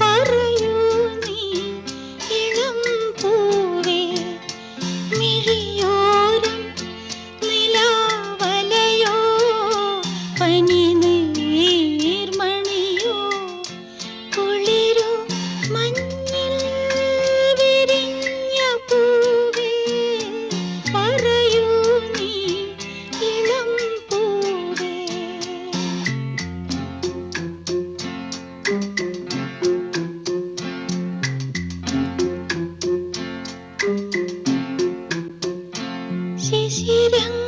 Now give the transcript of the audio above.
പറയൂ നീ ഇളം പൂവേ മിഴിയോ 谢谢凉亮